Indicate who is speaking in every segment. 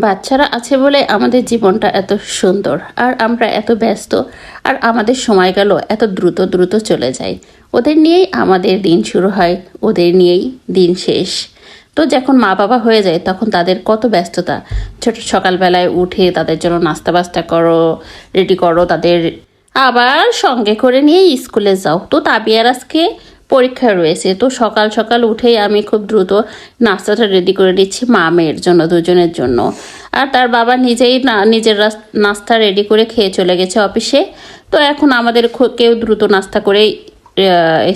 Speaker 1: বাচ্চারা আছে বলে আমাদের জীবনটা এত সুন্দর, আর আমরা এত ব্যস্ত, আর আমাদের সময় গেল এত দ্রুত দ্রুত চলে যায়। ওদের নিয়েই আমাদের দিন শুরু হয়, ওদের নিয়েই দিন শেষ। তো যখন মা বাবা হয়ে যায়, তখন তাদের কত ব্যস্ততা। ছোট সকালবেলায় উঠে তাদের জন্য নাস্তা বাস্তা করো, রেডি করো, তাদের আবার সঙ্গে করে নিয়ে স্কুলে যাও। তো তাবিয়ার আজকে পরীক্ষা রয়েছে। তো সকাল সকাল উঠেই আমি খুব দ্রুত নাস্তাটা রেডি করে দিচ্ছি মা মেয়ের জন্য, দুজনের জন্য। আর তার বাবা নিজেই না, নিজের নাস্তা রেডি করে খেয়ে চলে গেছে অফিসে তো এখন আমাদের কেউ দ্রুত নাস্তা করেই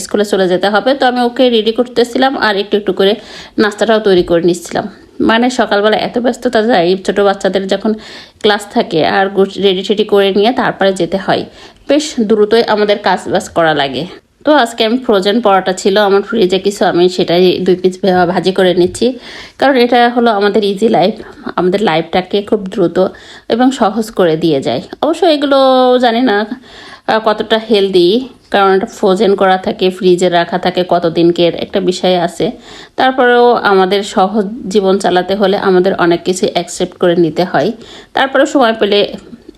Speaker 1: স্কুলে চলে যেতে হবে। তো আমি ওকে রেডি করতেছিলাম আর একটু একটু করে নাস্তাটাও তৈরি করে নিচ্ছিলাম। মানে সকালবেলা এত ব্যস্ততা যায়, ছোটো বাচ্চাদের যখন ক্লাস থাকে আর রেডি টেডি করে নিয়ে তারপরে যেতে হয়। বেশ দ্রুতই আমাদের কাজ বাজ করা লাগে। তো আজকে আমি ফ্রোজেন পরোটা ছিল, আমার ফ্রিজে কিছু আমি সেটাই দুই পিস ভাজি করে নিচ্ছি। কারণ এটা হলো আমাদের ইজি লাইফ আমাদের লাইফটাকে খুব দ্রুত এবং সহজ করে দিয়ে যায়। অবশ্য এগুলো জানি না কতটা হেলদি কারণ এটা ফ্রোজেন করা থাকে ফ্রিজে রাখা থাকে, কতদিনকের একটা বিষয় আছে। তারপরেও আমাদের সহজ জীবন চালাতে হলে আমাদের অনেক কিছু অ্যাকসেপ্ট করে নিতে হয়। তারপরে সময় পেলে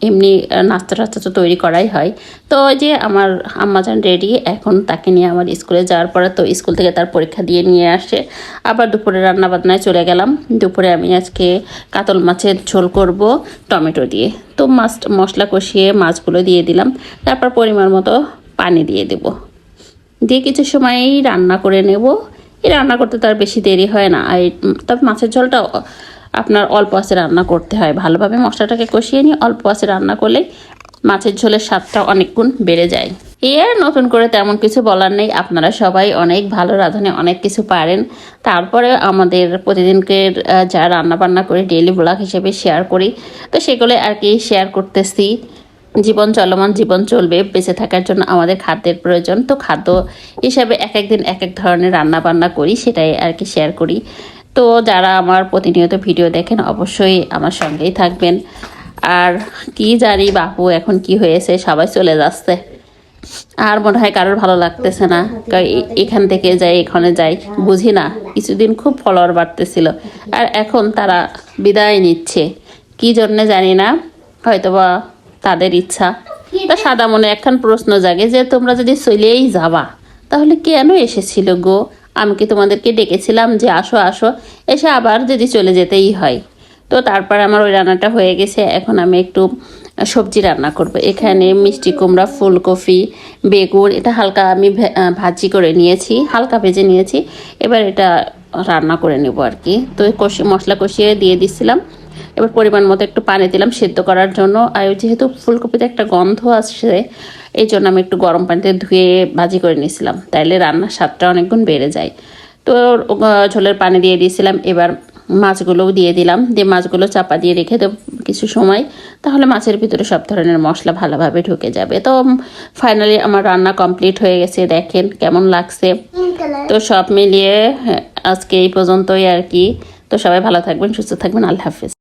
Speaker 1: এমনি নাস্তা টাস্তা তো তৈরি করাই হয়। তো যে আমার আম্মাজান রেডি এখন তাকে নিয়ে আমার স্কুলে যাওয়ার পরে তো স্কুল থেকে তার পরীক্ষা দিয়ে নিয়ে আসে। আবার দুপুরে রান্না বান্নায় চলে গেলাম। দুপুরে আমি আজকে কাতল মাছের ঝোল করব টমেটো দিয়ে। তো মাছ, মশলা কষিয়ে মাছগুলো দিয়ে দিলাম। তারপর পরিমাণ মতো পানি দিয়ে দেবো। দিয়ে কিছু সময় রান্না করে নেব। এই রান্না করতে তার বেশি দেরি হয় না। আর তবে মাছের ঝোলটা আপনার অল্প আছে রান্না করতে হয়। ভালোভাবে মশলাটাকে কষিয়ে নিয়ে অল্প আছে রান্না করলে মাছের ঝোলের স্বাদটা অনেক গুণ বেড়ে যায়। এ আর নতুন করে তেমন কিছু বলার নেই। আপনারা সবাই অনেক ভালো রাঁধুনে, অনেক কিছু পারেন। তারপরে আমাদের প্রতিদিনকের যা রান্না বান্না করি ডেইলি ব্লগ হিসেবে শেয়ার করি। তো সেগুলো আর কি শেয়ার করতেছি। জীবন চলমান, জীবন চলবে, বেঁচে থাকার জন্য আমাদের খাদ্যের প্রয়োজন। তো খাদ্য হিসাবে এক এক দিন এক এক ধরনের রান্না বান্না করি, সেটাই আর কি শেয়ার করি। তো যারা আমার প্রতিনিয়ত ভিডিও দেখেন, অবশ্যই আমার সঙ্গেই থাকবেন। আর কি জানি বাপু এখন কি হয়েছে, সবাই চলে যাচ্ছে। আর মনে হয় কারোর ভালো লাগতেছে না। এখান থেকে যাই, এখানে যাই, বুঝি না। কিছুদিন খুব ফলোয়ার বাড়তেছিল। আর এখন তারা বিদায় নিচ্ছে। কি জন্যে জানি না, হয়তোবা তাদের ইচ্ছা। তা সাদা মনে একখান প্রশ্ন জাগে যে, তোমরা যদি চলেই যাবা, তাহলে কেন এসেছিল গো? আমি কি তোমাদেরকে ডেকেছিলাম যে আসো আসো, এসে আবার যদি চলে যেতেই হয়। তো তারপর আমার ওই রান্নাটা হয়ে গেছে, এখন আমি একটু সবজি রান্না করব। এখানে মিষ্টি কুমড়া, ফুলকপি, বেগুন, এটা হালকা আমি ভাজি করে নিয়েছি, হালকা ভেজে নিয়েছি। এবার এটা রান্না করে নেব আর কি। তো কষি, মশলা কষিয়ে দিয়ে দিছিলাম। এবার পরিমাণ মতো একটু পানি দিলাম সেদ্ধ করার জন্য। আর যেহেতু ফুলকপিতে একটা গন্ধ আসছে এই জন্য আমি একটু গরম পানিতে ধুয়ে ভাজি করে নিয়েছিলাম। তাইলে রান্নার স্বাদটা অনেক গুণ বেড়ে যায়। তো ঝোলের পানি দিয়ে দিয়েছিলাম এবার মাছগুলোও দিয়ে দিলাম। দিয়ে মাছগুলো চাপা দিয়ে রেখে দেব কিছু সময়। তাহলে মাছের ভিতরে সব ধরনের মশলা ভালোভাবে ঢুকে যাবে। তো ফাইনালি আমার রান্না কমপ্লিট হয়ে গেছে দেখেন কেমন লাগছে। তো সব মিলিয়ে হ্যাঁ, আজকে এই পর্যন্তই আর কি। তো সবাই ভালো থাকবেন সুস্থ থাকবেন আল্লাহ হাফিজ।